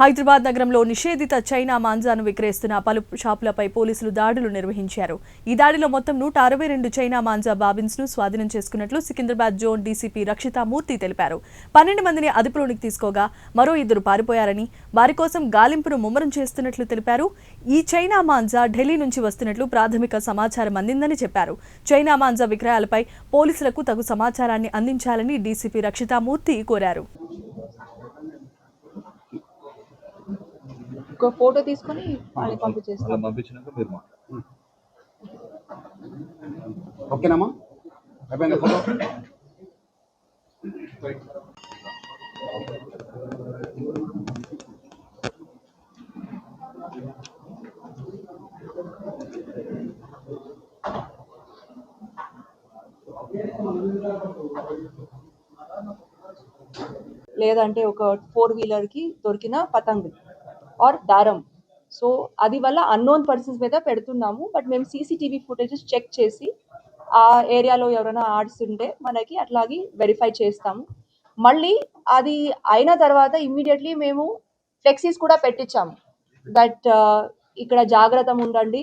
హైదరాబాద్ నగరంలో నిషేధిత చైనా మాంజాను విక్రయిస్తున్న పలు షాపులపై పోలీసులు దాడులు నిర్వహించారు. ఈ దాడిలో మొత్తం నూట అరవై రెండు చైనా మాంజా బాబిన్స్ను స్వాధీనం చేసుకున్నట్లు సికింద్రాబాద్ జోన్ డీసీపీ రక్షితామూర్తి తెలిపారు. పన్నెండు మందిని అదుపులోనికి తీసుకోగా మరో ఇద్దరు పారిపోయారని వారి కోసం గాలింపును ముమ్మరం చేస్తున్నట్లు తెలిపారు. ఈ చైనా మాంజా ఢిల్లీ నుంచి వస్తున్నట్లు ప్రాథమిక సమాచారం అందిందని చెప్పారు. చైనా మాంజా విక్రయాలపై పోలీసులకు తగు సమాచారాన్ని అందించాలని డీసీపీ రక్షితామూర్తి కోరారు. ఒక ఫోటో తీసుకొని వాళ్ళకి పంపించేస్తాం. అలా పంపించినాక మీరు మాట్లాడండి. ఓకేనమ్మా. అయిపోయింది ఫోటో? లేదంటే ఒక ఫోర్ వీలర్కి దొరికిన పతంగ్ ఆర్ దారం. సో అది వల్ల అన్నోన్ పర్సన్స్ మీద పెడుతున్నాము. బట్ మేము సీసీటీవీ ఫుటేజెస్ చెక్ చేసి ఆ ఏరియాలో ఎవరైనా ఆడుతుంటే మనకి అట్లాగే వెరిఫై చేస్తాము. మళ్ళీ అది అయిన తర్వాత ఇమ్మీడియట్లీ మేము ఫ్లెక్సీస్ కూడా పెట్టించాము. దట్ uh, ఇక్కడ జాగ్రత్త ఉండండి.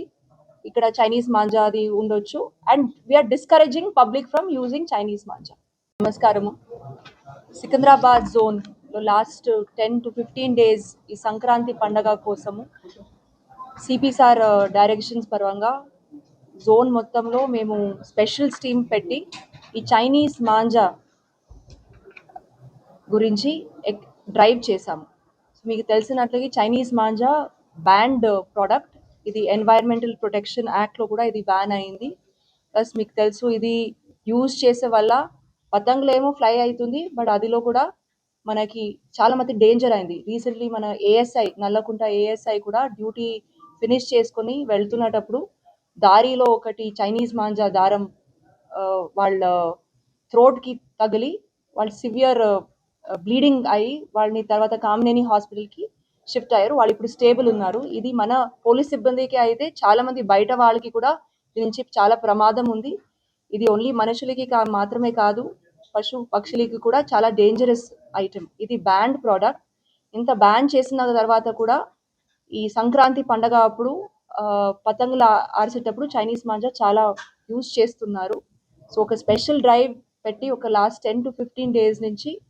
ఇక్కడ చైనీస్ మాంజా అది ఉండొచ్చు. And we're discouraging public from using Chinese manja నమస్కారము. Secunderabad zone last ten to fifteen days ఈ సంక్రాంతి పండగ కోసము సిపి సార్ డైరెక్షన్స్ పరంగా జోన్ మొత్తంలో మేము స్పెషల్ స్టీమ్ పెట్టి ఈ చైనీస్ మాంజా గురించి డ్రైవ్ చేశాము. మీకు తెలిసినట్లుగా చైనీస్ మాంజా బ్యాండ్ ప్రోడక్ట్ ఇది ఎన్వైరన్మెంటల్ ప్రొటెక్షన్ యాక్ట్లో కూడా ఇది బ్యాన్ అయింది. ప్లస్ మీకు తెలుసు ఇది యూజ్ చేసే వల్ల పతంగులు ఏమో ఫ్లై అవుతుంది బట్ అదిలో కూడా మనకి చాలా మంది డేంజర్ అయింది. రీసెంట్లీ మన ఏఎస్ఐ నల్లకుంట ఏఎస్ఐ కూడా డ్యూటీ ఫినిష్ చేసుకొని వెళ్తున్నటప్పుడు దారిలో ఒకటి చైనీస్ మాంజా దారం వాళ్ళ థ్రోట్కి తగిలి వాళ్ళు సివియర్ బ్లీడింగ్ అయ్యి వాళ్ళని తర్వాత కామినేని హాస్పిటల్కి షిఫ్ట్ అయ్యారు. వాళ్ళు ఇప్పుడు స్టేబుల్ ఉన్నారు. ఇది మన పోలీస్ సిబ్బందికి అయితే చాలా మంది బయట వాళ్ళకి కూడా దీని నుంచి చాలా ప్రమాదం ఉంది. ఇది ఓన్లీ మనుషులకి కా మాత్రమే కాదు పశు పక్షులకి కూడా చాలా డేంజరస్ ఐటెం ఇది బ్యాండ్ ప్రోడక్ట్ ఇంత బ్యాన్ చేసిన తర్వాత కూడా ఈ సంక్రాంతి పండగ అప్పుడు ఆ, పతంగులు ఆ- చైనీస్ మాంజా చాలా యూజ్ చేస్తున్నారు. సో ఒక స్పెషల్ డ్రైవ్ పెట్టి ఒక last ten to fifteen days నుంచి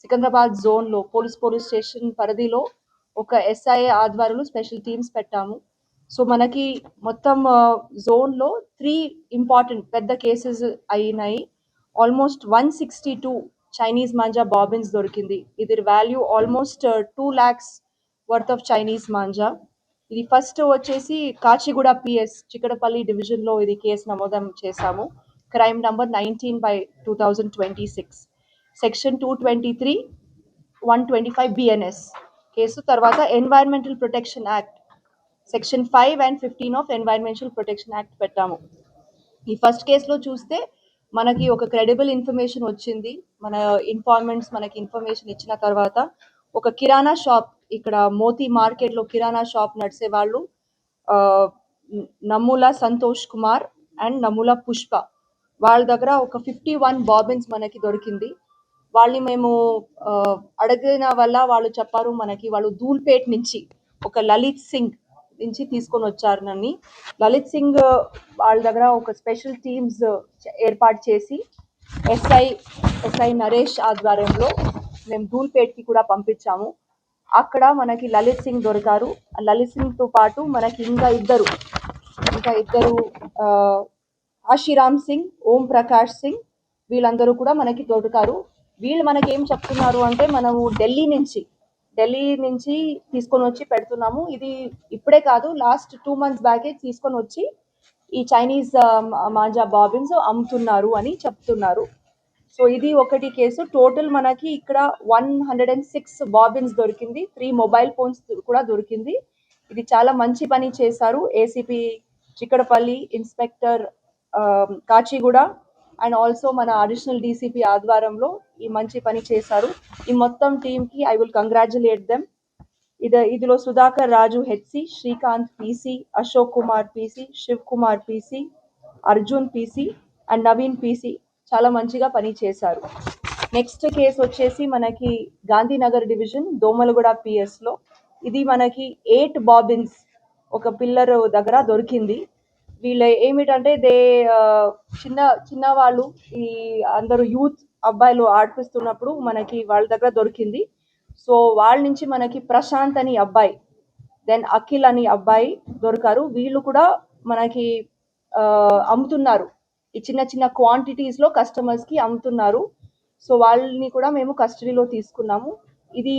సికింద్రాబాద్ జోన్లో పోలీస్ పోలీస్ స్టేషన్ పరిధిలో ఒక ఎస్ఐఏ ఆధ్వర్యంలో స్పెషల్ టీమ్స్ పెట్టాము. సో మనకి మొత్తం జోన్లో త్రీ ఇంపార్టెంట్ పెద్ద కేసెస్ అయినాయి. Almost one sixty two Chinese manja bobbins దొరికింది. ఇది value almost two lakhs worth of Chinese manja ఇది ఫస్ట్ వచ్చేసి కాచిగూడ పిఎస్ చిక్కడపల్లి డివిజన్లో ఇది కేసు నమోదం చేశాము. Crime number nineteen by two thousand twenty six section two twenty three one twenty five BNS case తర్వాత environmental protection act section five and fifteen of environmental protection act పెట్టాము. ఈ first కేసులో చూస్తే మనకి ఒక క్రెడిబుల్ ఇన్ఫర్మేషన్ వచ్చింది. మన informants మనకి ఇన్ఫర్మేషన్ ఇచ్చిన తర్వాత ఒక కిరాణా షాప్ ఇక్కడ మోతీ మార్కెట్లో కిరాణా షాప్ నడిసే వాళ్ళు ఆ, నమ్ముల సంతోష్ కుమార్ అండ్ నమూల పుష్ప. వాళ్ళ దగ్గర ఒక ఫిఫ్టీ వన్ బాబిన్స్ మనకి దొరికింది. వాళ్ళని మేము ఆ, అడిగిన వల్ల వాళ్ళు చెప్పారు మనకి వాళ్ళు ధూల్పేట్ నుంచి ఒక లలిత్ సింగ్ నుంచి తీసుకొని వచ్చారు నన్ను. లలిత్ సింగ్ వాళ్ళ దగ్గర ఒక స్పెషల్ టీమ్స్ ఏర్పాటు చేసి ఎస్ఐ ఎస్ఐ నరేష్ ఆధ్వర్యంలో మేము ధూల్పేట్కి కూడా పంపించాము. అక్కడ మనకి లలిత్ సింగ్ దొరికారు. ఆ లలిత్ సింగ్తో పాటు మనకి ఇంకా ఇద్దరు ఇంకా ఇద్దరు ఆశీరామ్ సింగ్ ఓం ప్రకాష్ సింగ్ వీళ్ళందరూ కూడా మనకి దొరికారు. వీళ్ళు మనకి ఏం చెప్తున్నారు అంటే మనము ఢిల్లీ నుంచి ఢిల్లీ నుంచి తీసుకొని వచ్చి పెడుతున్నాము. ఇది ఇప్పుడే కాదు లాస్ట్ టూ మంత్స్ బ్యాకే తీసుకొని వచ్చి ఈ చైనీస్ మాంజా బాబిన్స్ అమ్ముతున్నారు అని చెప్తున్నారు. సో ఇది ఒకటి కేసు. టోటల్ మనకి ఇక్కడ one hundred and six bobbins దొరికింది. త్రీ మొబైల్ ఫోన్స్ కూడా దొరికింది. ఇది చాలా మంచి పని చేశారు. ఏసీపీ చిక్కడపల్లి ఇన్స్పెక్టర్ ఆ, కాచిగూడ అండ్ ఆల్సో మన అడిషనల్ డీసీపీ ఆధ్వర్యంలో ఈ మంచి పని చేశారు. ఈ మొత్తం టీంకి ఐ విల్ కంగ్రాచులేట్ దెమ్ ఇది ఇదిలో Sudhakar Raju HC Srikanth PC Ashok Kumar PC Shiv Kumar PC Arjun PC and Naveen PC చాలా మంచిగా పని చేశారు. నెక్స్ట్ కేసు వచ్చేసి మనకి గాంధీనగర్ డివిజన్ దోమలగూడ పిఎస్లో. ఇది మనకి ఎయిట్ బాబిన్స్ ఒక పిల్లర్ దగ్గర దొరికింది. వీళ్ళ ఏమిటంటే దే చిన్న చిన్న వాళ్ళు ఈ అందరూ యూత్ అబ్బాయిలు ఆడిపిస్తున్నప్పుడు మనకి వాళ్ళ దగ్గర దొరికింది. సో వాళ్ళ నుంచి మనకి ప్రశాంత్ అని అబ్బాయి దెన్ అఖిల్ అని అబ్బాయి దొరికారు. వీళ్ళు కూడా మనకి ఆ, అమ్ముతున్నారు. ఈ చిన్న చిన్న క్వాంటిటీస్లో కస్టమర్స్కి అమ్ముతున్నారు. సో వాళ్ళని కూడా మేము కస్టడీలో తీసుకున్నాము. ఇది